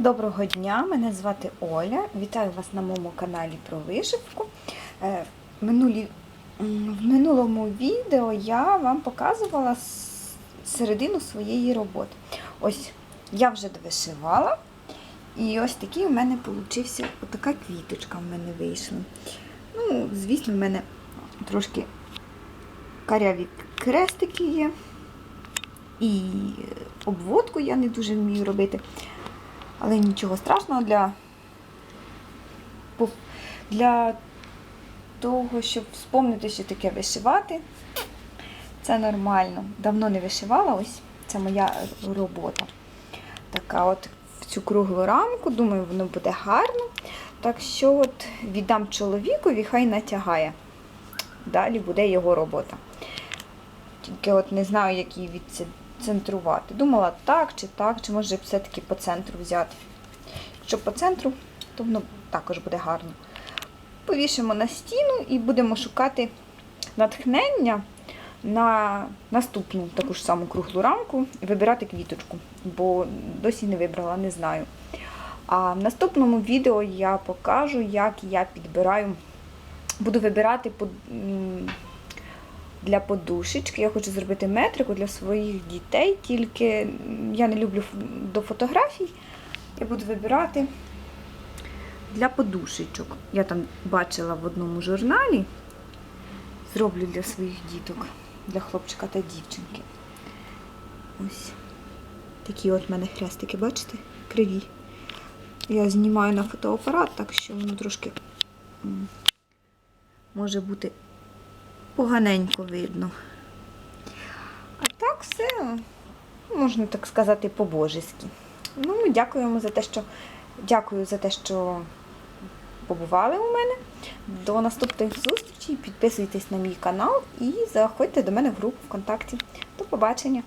Доброго дня, мене звати Оля. Вітаю вас на моєму каналі про вишивку. Е, Минулі, в минулому відео я вам показувала середину своєї роботи. Ось я вже довишивала. І ось такий у мене получився, отака квіточка в мене вийшла. Ну, звісно, в мене трошки каряві крестики є. І обводку я не дуже вмію робити. Але нічого страшного для, для того, щоб вспомнити, що таке вишивати. Це нормально. Давно не вишивала, ось це моя робота. Така от в цю круглу рамку, думаю, воно буде гарно. Так що от віддам чоловікові, хай натягає. Далі буде його робота. Тільки от не знаю, як її відцентрувати. Думала так чи так, чи може все-таки по центру взяти. Якщо по центру, то воно також буде гарно. Повішимо на стіну і будемо шукати натхнення на наступну таку ж саму круглу рамку і вибирати квіточку, бо досі не вибрала, не знаю. А в наступному відео я покажу, як я підбираю, буду вибирати м, для подушечки. Я хочу зробити метрику для своїх дітей, тільки я не люблю до фотографій. Я буду вибирати для подушечок. Я там бачила в одному журналі. Зроблю для своїх діток, для хлопчика та дівчинки. Ось такі от в мене хрестики, бачите? Криві. Я знімаю на фотоапарат, так що воно трошки може бути поганенько видно. А так все, можна так сказати, по-божеськи. Ну, дякуємо за те, що дякую за те, що побували у мене. До наступних зустрічей. Підписуйтесь на мій канал і заходьте до мене в групу ВКонтакті. До побачення!